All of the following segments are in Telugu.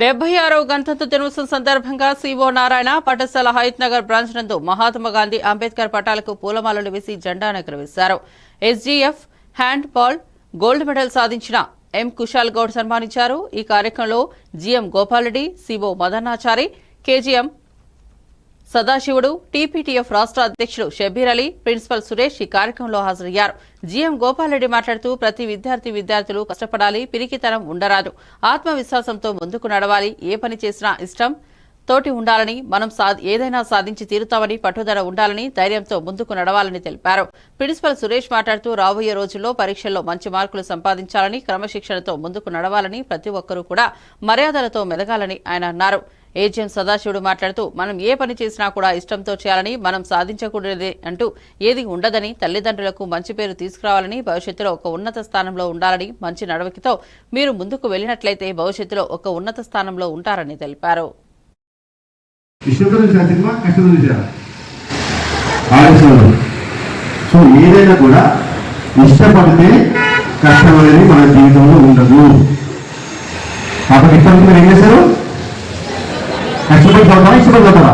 డెబ్బై ఆరవ గణతంత్ర దినోత్సవం సందర్భంగా సీఓ నారాయణ పాఠశాల హయత్ నగర్ బ్రాంచ్ నందు మహాత్మా గాంధీ అంబేద్కర్ పటాలకు పూలమాలలు వేసి జెండా ఎగురవేశారు. SGF handball gold medal సాధించిన ఎం కుశాల్ గౌడ్ సన్మానించారు. ఈ కార్యక్రమంలో GM Gopalareddy CO Madannachari KGM Sadasivudu TPTF రాష్ట్ర అధ్యక్షుడు షబీర్ అలీ ప్రిన్సిపల్ సురేష్ ఈ కార్యక్రమంలో హాజరయ్యారు. జీఎం గోపాలరెడ్డి మాట్లాడుతూ ప్రతి విద్యార్థి విద్యార్థులు కష్టపడాలి పిరికితనం ఉండరాదు. ఆత్మవిశ్వాసంతో ముందుకు నడవాలి. ఏ పని చేసినా ఇష్టం తోటి ఉండాలని మనం సా- ఏదైనా సాధించి తీరుతామని పట్టుదల ఉండాలని ధైర్యంతో ముందుకు నడవాలని తెలిపారు. ప్రిన్సిపల్ సురేష్ మాట్లాడుతూ రాబోయే రోజుల్లో పరీక్షల్లో మంచి మార్కులు సంపాదించాలని క్రమశిక్షణతో ముందుకు నడవాలని ప్రతి ఒక్కరూ కూడా మర్యాదలతో మెదగాలని ఆయన అన్నారు. ఏజీఎం సదాశివుడు మాట్లాడుతూ మనం ఏ పని చేసినా కూడా ఇష్టంతో చేయాలని మనం సాధించకూడదే అంటూ ఏది ఉండదని తల్లిదండ్రులకు మంచి పేరు తీసుకురావాలని భవిష్యత్తులో ఒక ఉన్నత స్థానంలో ఉండాలని మంచి నడవకితో మీరు ముందుకు వెళ్ళినట్లయితే భవిష్యత్తులో ఒక ఉన్నత స్థానంలో ఉంటారని తెలిపారు. సో ఏదైనా కూడా ఇష్టపడితే కష్టం అనేది మన జీవితంలో ఉండదు. కాబట్టి ఇష్టపడితే మీరు ఏం చేశారు కష్టపడి చదువుతారా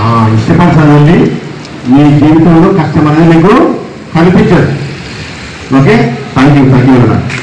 ఇష్టపడి ఇష్టపడి చదవండి మీ జీవితంలో కష్టం అనేది మీకు కనిపించదు. Okay? Thank you thank you